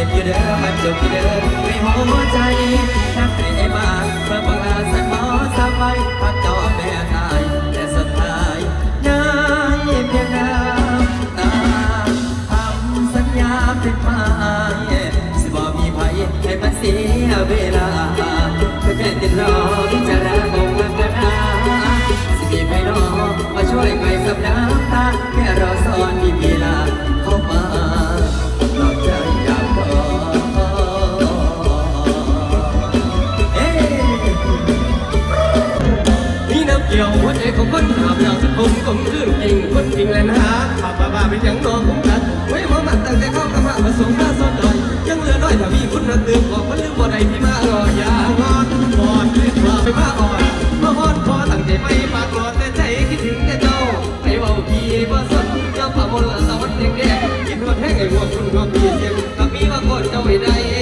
สุขที่เดินในหัวใจนักให้บ้าเพื่อบังอาจสักหมอสบายพักจอแม่ตายแต่สุดท้ายได้เพียงน้ำตาทำสัญญาเป็นไม้สิบ่มีภัยให้มันเสียเวลาเพื่อแค่ติดรอพิจารณาคงมันก็นาสิมีใครอมาช่วยใครสับน้ำตาแค่รอสอนมีเวล ยวหัวใจของคนหาบเราสักคมคมคลื่นกิ่งคนกิ่งแลนหาขับบ้าบ้าเป็นอย่างนอนผมกันไว้พอมันตั้งแต่เข้ากำมาผสมมาซ้อนดอยยังเหลือน้อยถ้ามีคุณระตือบอกมันลืมบ่ได้พี่มาอ่อยางอนบอดเล่นว่าไปมาอ่อนมาฮอนพอตั้งใจไม่ปากกอดแต่ใจคิดถึงแต่เจ้าให้เว้าพี่บ่สนเจ้าผ่ามนละสวรรค์แดงๆคิดว่าแท้งไอ้หัวคุณหัวพี่เสียงกับมีว่าคนเจ้าไม่ได้